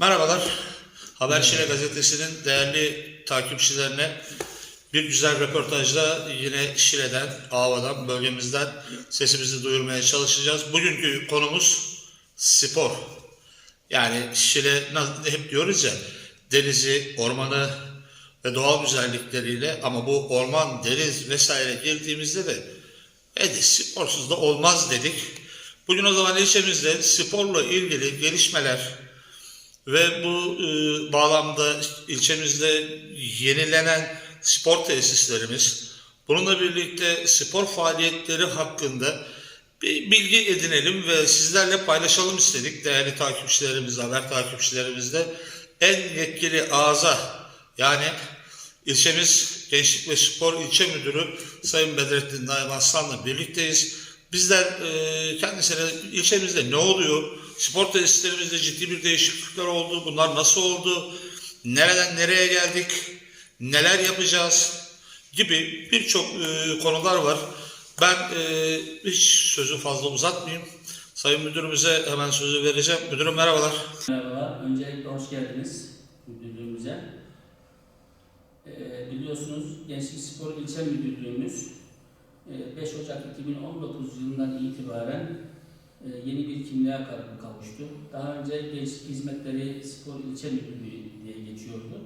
Merhabalar. Haberşehir Gazetesi'nin değerli takipçilerine bir güzel röportajla yine Şile'den, Ava'dan, bölgemizden sesimizi duyurmaya çalışacağız. Bugünkü konumuz spor. Yani Şile hep diyoruz ya denizi, ormanı ve doğal güzellikleriyle ama bu orman, deniz vesaire girdiğimizde de hadi sporsuz da olmaz dedik. Bugün o zaman ilçemizde sporla ilgili gelişmeler, ve bu e, bağlamda ilçemizde yenilenen spor tesislerimiz, bununla birlikte spor faaliyetleri hakkında bir bilgi edinelim ve sizlerle paylaşalım istedik değerli takipçilerimiz, haber takipçilerimizle. En yetkili ağza yani ilçemiz Gençlik ve Spor İlçe Müdürü Sayın Bedrettin Naim Aslan'la birlikteyiz. Bizler e, kendisine ilçemizde ne oluyor, spor tesislerimizde ciddi bir değişiklikler oldu, bunlar nasıl oldu, nereden nereye geldik, neler yapacağız gibi birçok e, konular var. Ben e, hiç sözü fazla uzatmayayım. Sayın Müdürümüze hemen sözü vereceğim. Müdürüm merhabalar. Merhabalar, öncelikle hoş geldiniz müdürlüğümüze. Ee, biliyorsunuz Gençlik Spor İlçe Müdürlüğümüz e, 5 Ocak 2019 yılından itibaren e, yeni bir kimliğe ka- kavuştu. Daha önce Gençlik Hizmetleri Spor İlçe Müdürlüğü diye geçiyordu.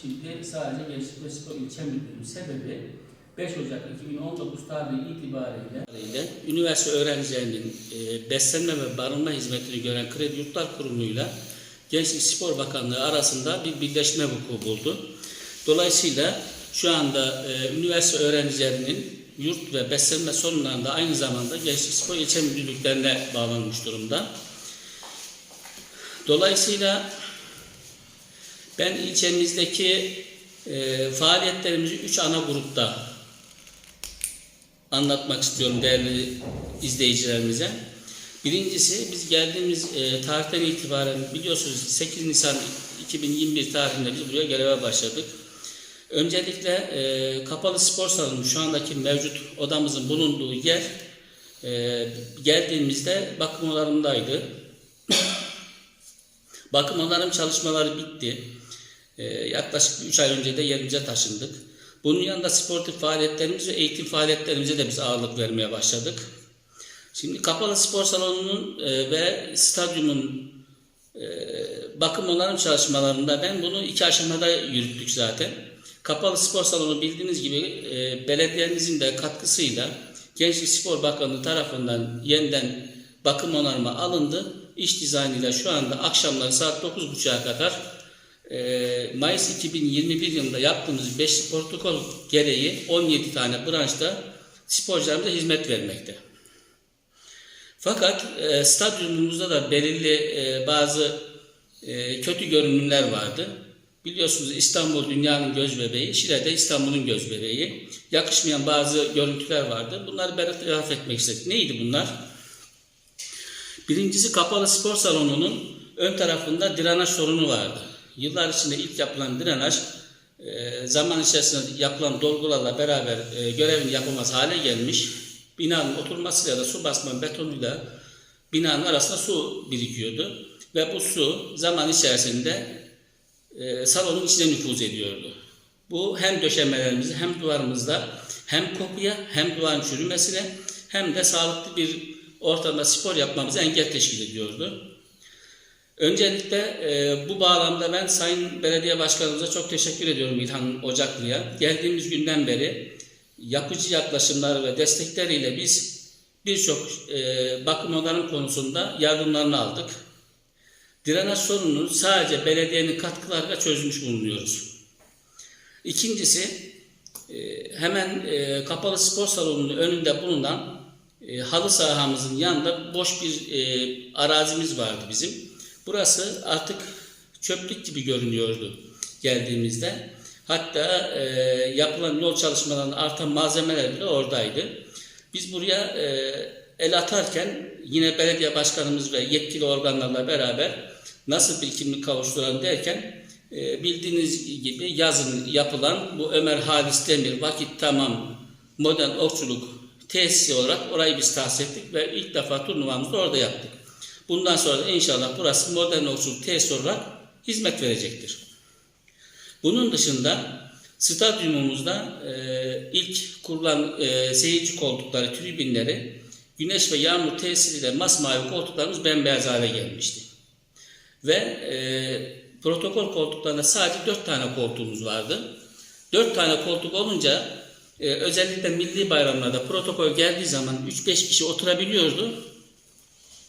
Şimdi sadece Gençlik ve Spor İlçe Müdürlüğü sebebi 5 Ocak 2019 tarihi itibariyle üniversite öğrencilerinin e, beslenme ve barınma hizmetini gören Kredi Yurtlar Kurumu'yla Gençlik Spor Bakanlığı arasında bir birleşme vuku buldu. Dolayısıyla şu anda e, üniversite öğrencilerinin yurt ve beslenme sorunlarında aynı zamanda Gençlik Spor ilçe müdürlüklerine bağlanmış durumda. Dolayısıyla ben ilçemizdeki e, faaliyetlerimizi üç ana grupta anlatmak istiyorum değerli izleyicilerimize. Birincisi biz geldiğimiz e, tarihten itibaren biliyorsunuz 8 Nisan 2021 tarihinde biz buraya göreve başladık. Öncelikle e, kapalı spor salonu şu andaki mevcut odamızın bulunduğu yer e, geldiğimizde bakım odalarındaydı. bakım çalışmaları bitti. E, yaklaşık 3 ay önce de yerimize taşındık. Bunun yanında sportif faaliyetlerimiz ve eğitim faaliyetlerimize de biz ağırlık vermeye başladık. Şimdi kapalı spor salonunun e, ve stadyumun e, bakım onarım çalışmalarında ben bunu iki aşamada yürüttük zaten. Kapalı spor salonu bildiğiniz gibi e, belediyemizin de katkısıyla Gençlik Spor Bakanlığı tarafından yeniden bakım onarma alındı. İş dizaynıyla şu anda akşamları saat 9.30'a kadar e, Mayıs 2021 yılında yaptığımız 5 protokol gereği 17 tane branşta sporcularımıza hizmet vermekte. Fakat e, stadyumumuzda da belirli e, bazı e, kötü görünümler vardı. Biliyorsunuz İstanbul dünyanın göz bebeği, Şile de İstanbul'un göz bebeği. Yakışmayan bazı görüntüler vardı. Bunları bertaraf etmek istedik. Neydi bunlar? Birincisi kapalı spor salonunun ön tarafında drenaj sorunu vardı. Yıllar içinde ilk yapılan drenaj e, zaman içerisinde yapılan dolgularla beraber e, görevini yapamaz hale gelmiş. Binanın oturmasıyla da su basma betonuyla binanın arasında su birikiyordu. Ve bu su zaman içerisinde e, salonun içine nüfuz ediyordu. Bu hem döşemelerimizi hem duvarımızda hem kokuya hem duvarın çürümesine hem de sağlıklı bir ortamda spor yapmamıza engel teşkil ediyordu. Öncelikle e, bu bağlamda ben Sayın Belediye Başkanımıza çok teşekkür ediyorum İlhan Ocaklı'ya. Geldiğimiz günden beri yapıcı yaklaşımlar ve destekleriyle biz birçok e, bakım onarım konusunda yardımlarını aldık. Drenaj sorununu sadece belediyenin katkılarıyla çözmüş bulunuyoruz. İkincisi e, hemen e, kapalı spor salonunun önünde bulunan e, halı sahamızın yanında boş bir arazimiz vardı bizim. Burası artık çöplük gibi görünüyordu geldiğimizde. Hatta yapılan yol çalışmalarında artan malzemeler bile oradaydı. Biz buraya el atarken yine belediye başkanımız ve yetkili organlarla beraber nasıl bir kimlik kavuşturalım derken e, bildiğiniz gibi yazın yapılan bu Ömer Halis Demir vakit tamam modern okçuluk tesisi olarak orayı biz tahsis ettik ve ilk defa turnuvamızı orada yaptık. Bundan sonra da inşallah burası modern okçuluk tesisi olarak hizmet verecektir. Bunun dışında stadyumumuzda e, ilk kurulan e, seyirci koltukları, tribünleri güneş ve yağmur tesiriyle masmavi koltuklarımız bembeyaz hale gelmişti. Ve e, protokol koltuklarında sadece 4 tane koltuğumuz vardı. 4 tane koltuk olunca e, özellikle milli bayramlarda protokol geldiği zaman 3-5 kişi oturabiliyordu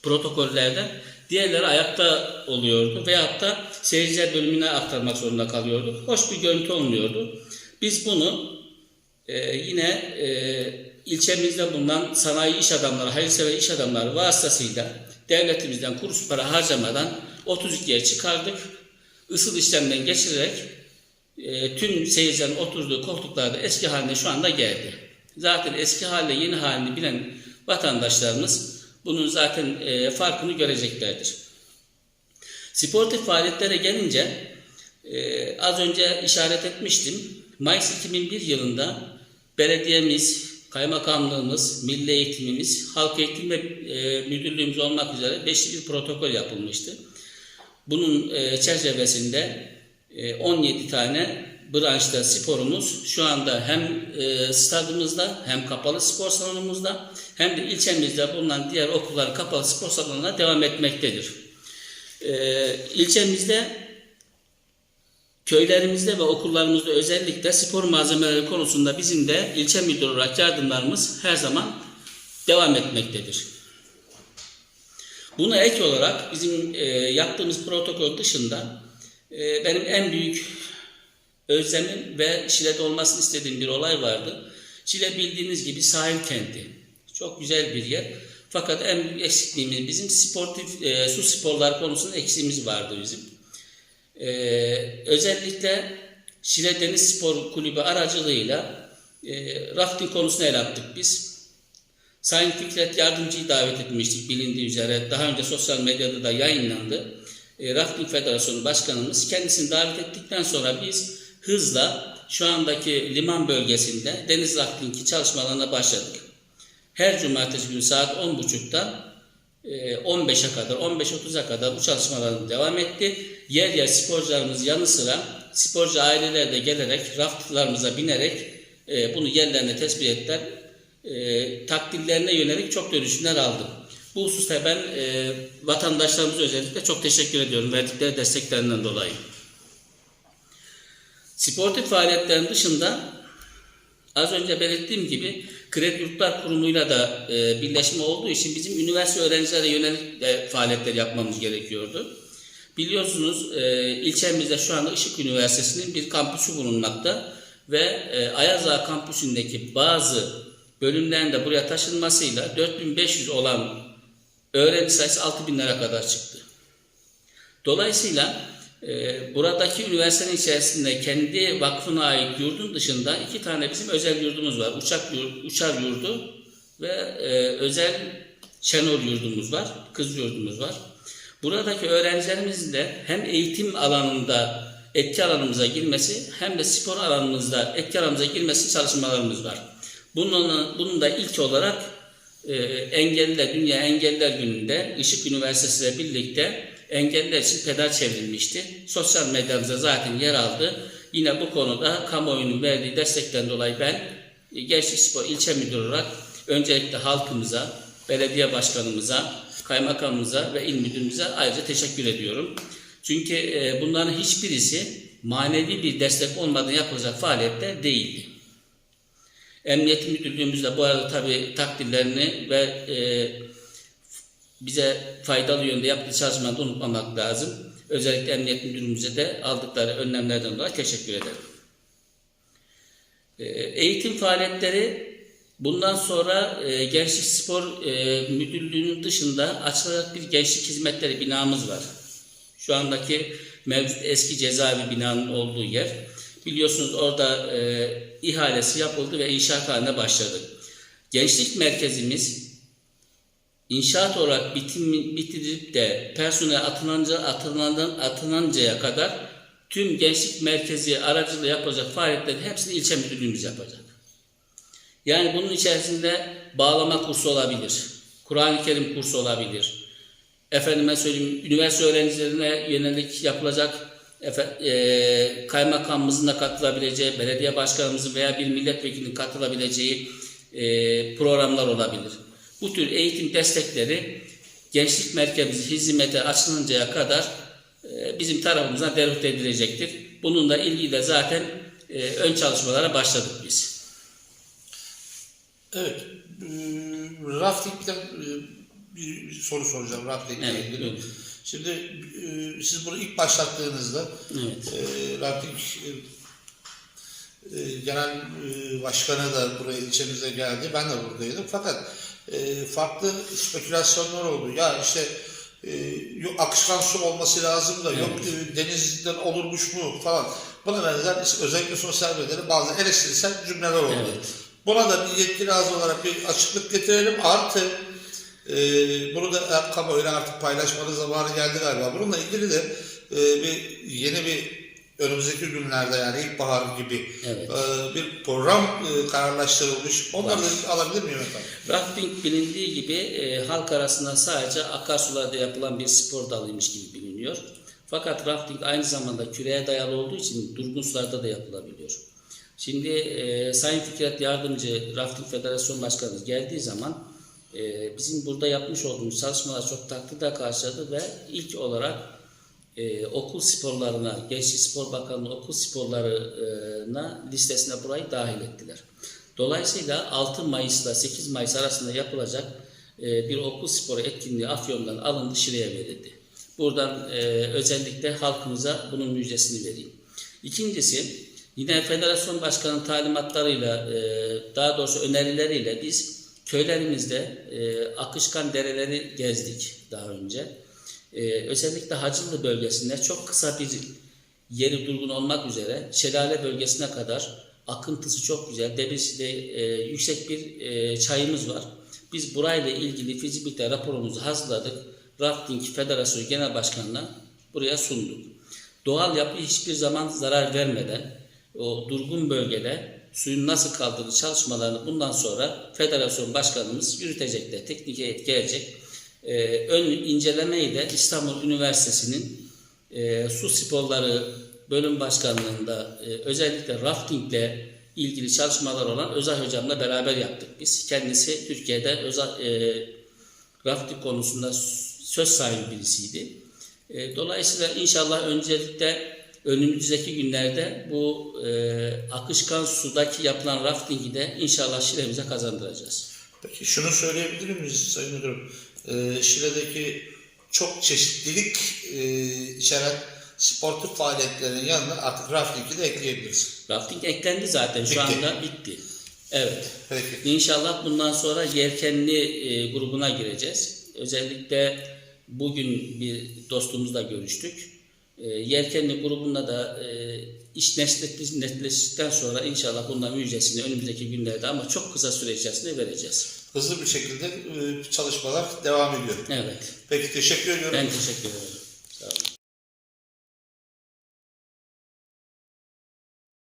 protokollerde. Diğerleri ayakta oluyordu veyahut da seyirciler bölümüne aktarmak zorunda kalıyordu. Hoş bir görüntü olmuyordu. Biz bunu e, yine e, ilçemizde bulunan sanayi iş adamları, hayırsever iş adamları vasıtasıyla devletimizden kuruş para harcamadan 32'ye çıkardık. Isıl işlemden geçirerek e, tüm seyircilerin oturduğu koltuklarda eski haline şu anda geldi. Zaten eski halle yeni halini bilen vatandaşlarımız bunun zaten e, farkını göreceklerdir. Sportif faaliyetlere gelince e, az önce işaret etmiştim. Mayıs 2001 yılında belediyemiz, kaymakamlığımız, milli eğitimimiz, halk eğitim ve e, müdürlüğümüz olmak üzere beşli bir protokol yapılmıştı. Bunun e, çerçevesinde e, 17 tane branşta sporumuz şu anda hem e, stadımızda hem kapalı spor salonumuzda hem de ilçemizde bulunan diğer okulların kapalı spor salonlarına devam etmektedir. E, ilçemizde Köylerimizde ve okullarımızda özellikle spor malzemeleri konusunda bizim de ilçe müdürü olarak yardımlarımız her zaman devam etmektedir. Buna ek olarak bizim e, yaptığımız protokol dışında e, benim en büyük özlemim ve Şile'de olmasını istediğim bir olay vardı. Şile bildiğiniz gibi sahil kenti. Çok güzel bir yer. Fakat en büyük eksikliğimiz bizim sportif e, su sporlar konusunda eksiğimiz vardı bizim. Ee, özellikle Şile Deniz Spor Kulübü aracılığıyla e, rafting konusunu ele attık biz. Sayın Fikret Yardımcı'yı davet etmiştik bilindiği üzere. Daha önce sosyal medyada da yayınlandı. E, rafting Federasyonu Başkanımız kendisini davet ettikten sonra biz hızla şu andaki liman bölgesinde deniz raftingi çalışmalarına başladık. Her cumartesi günü saat 10.30'da 15'e kadar, 15.30'a kadar bu çalışmalarımız devam etti. Yer yer sporcularımız yanı sıra sporcu aileler de gelerek raftlarımıza binerek e, bunu yerlerine tespit ettiler. E, takdirlerine yönelik çok dönüşümler aldım. Bu hususta ben e, vatandaşlarımıza özellikle çok teşekkür ediyorum verdikleri desteklerinden dolayı. Sportif faaliyetlerin dışında az önce belirttiğim gibi Kredi Yurtlar Kurumu'yla da e, birleşme olduğu için bizim üniversite öğrencilere yönelik de faaliyetler yapmamız gerekiyordu. Biliyorsunuz e, ilçemizde şu anda Işık Üniversitesi'nin bir kampüsü bulunmakta ve e, Ayaz Ağa kampüsündeki bazı bölümlerin de buraya taşınmasıyla 4500 olan öğrenci sayısı 6000'lere kadar çıktı. Dolayısıyla e, buradaki üniversitenin içerisinde kendi vakfına ait yurdun dışında iki tane bizim özel yurdumuz var. Uçak yurdu, uçar yurdu ve e, özel şenol yurdumuz var, kız yurdumuz var. Buradaki öğrencilerimizin de hem eğitim alanında etki alanımıza girmesi hem de spor alanımızda etki alanımıza girmesi çalışmalarımız var. Bunun, bunun da ilk olarak e, engelliler, Dünya Engelliler Günü'nde Işık Üniversitesi ile birlikte engelliler için pedal çevrilmişti. Sosyal medyamızda zaten yer aldı. Yine bu konuda kamuoyunun verdiği destekten dolayı ben e, Gençlik Spor İlçe Müdürü olarak öncelikle halkımıza, belediye başkanımıza, kaymakamımıza ve il müdürümüze ayrıca teşekkür ediyorum. Çünkü e, bunların hiçbirisi manevi bir destek olmadan yapılacak faaliyette değildi. Emniyet Müdürlüğümüz de bu arada tabi takdirlerini ve e, bize faydalı yönde yaptığı çalışmaları unutmamak lazım. Özellikle Emniyet Müdürlüğümüze de aldıkları önlemlerden dolayı teşekkür ederim. E, eğitim faaliyetleri bundan sonra e, Gençlik Spor e, Müdürlüğü'nün dışında açılacak bir gençlik hizmetleri binamız var. Şu andaki mevcut eski cezaevi binanın olduğu yer. Biliyorsunuz orada e, ihalesi yapıldı ve inşaat haline başladı. Gençlik merkezimiz inşaat olarak bitim, bitirilip de personel atınanca, atınandan, atınıncaya kadar tüm gençlik merkezi aracılığı yapacak faaliyetlerin hepsini ilçe müdürlüğümüz yapacak. Yani bunun içerisinde bağlama kursu olabilir, Kur'an-ı Kerim kursu olabilir, efendime söyleyeyim üniversite öğrencilerine yönelik yapılacak efe, e, kaymakamımızın da katılabileceği, belediye başkanımızın veya bir milletvekilinin katılabileceği e, programlar olabilir. Bu tür eğitim destekleri gençlik merkezi hizmete açılıncaya kadar e, bizim tarafımızdan derhut edilecektir. Bununla ilgili de zaten e, ön çalışmalara başladık biz. Evet. E, rafting'den e, bir soru soracağım rafting'le Evet, ilgili. buyurun. Şimdi e, siz bunu ilk başlattığınızda Evet. e, rafting e, e, genel e, başkanı da buraya ilçemize geldi. Ben de buradaydım. Fakat e, farklı spekülasyonlar oldu. Ya işte e, yok akışkan su olması lazım da yok e, denizden olurmuş mu falan. Buna benzer özellikle sosyal medyada bazı eleştirisel cümleler oldu. Evet. Buna da bir yetkili ağız olarak bir açıklık getirelim. Artı e, bunu da kamuoyuyla artık paylaşmanın zamanı geldi galiba. Bununla ilgili de e, bir yeni bir önümüzdeki günlerde yani ilkbahar gibi Evet. e, bir program e, kararlaştırılmış. Onları da alabilir miyim efendim? Rafting bilindiği gibi e, halk arasında sadece akarsularda yapılan bir spor dalıymış gibi biliniyor. Fakat rafting aynı zamanda küreye dayalı olduğu için durgun sularda da yapılabiliyor. Şimdi e, Sayın Fikret Yardımcı Rafting Federasyon Başkanı geldiği zaman e, bizim burada yapmış olduğumuz çalışmalar çok takdirde karşıladı ve ilk olarak e, okul sporlarına, Gençlik Spor Bakanlığı okul sporlarına listesine burayı dahil ettiler. Dolayısıyla 6 Mayıs ile 8 Mayıs arasında yapılacak e, bir okul sporu etkinliği Afyon'dan alındı, Şile'ye verildi. Buradan e, özellikle halkımıza bunun müjdesini vereyim. İkincisi, yine federasyon başkanının talimatlarıyla, e, daha doğrusu önerileriyle biz köylerimizde e, akışkan dereleri gezdik daha önce. Ee, özellikle Hacılı bölgesinde çok kısa bir yeri durgun olmak üzere şelale bölgesine kadar akıntısı çok güzel, debisi de e, yüksek bir e, çayımız var. Biz burayla ilgili fizibilite raporumuzu hazırladık. Rafting Federasyonu Genel Başkanı'na buraya sunduk. Doğal yapı hiçbir zaman zarar vermeden o durgun bölgede suyun nasıl kaldırdığı çalışmalarını bundan sonra federasyon başkanımız yürütecekler. Teknik heyet gelecek. Ee, ön incelemeyi de İstanbul Üniversitesi'nin e, su sporları bölüm başkanlığında e, özellikle raftingle ilgili çalışmalar olan Özay hocamla beraber yaptık biz. Kendisi Türkiye'de özel, e, rafting konusunda söz sahibi birisiydi. E, dolayısıyla inşallah öncelikle önümüzdeki günlerde bu e, akışkan sudaki yapılan raftingi de inşallah Şile'mize kazandıracağız. Peki şunu söyleyebilir miyiz Sayın Müdürüm? E, Şile'deki çok çeşitlilik e, içeren sportif faaliyetlerin yanına artık rafting'i de ekleyebiliriz. Rafting eklendi zaten şu Bitti. anda bitti. Evet. Peki. İnşallah bundan sonra yelkenli e, grubuna gireceğiz. Özellikle bugün bir dostumuzla görüştük. E, yelkenli grubunda da e, iş netleş- netleştikten sonra inşallah bundan müjdesini önümüzdeki günlerde ama çok kısa süre içerisinde vereceğiz. Hızlı bir şekilde e, çalışmalar devam ediyor. Evet. Peki teşekkür ediyorum. Ben teşekkür ederim.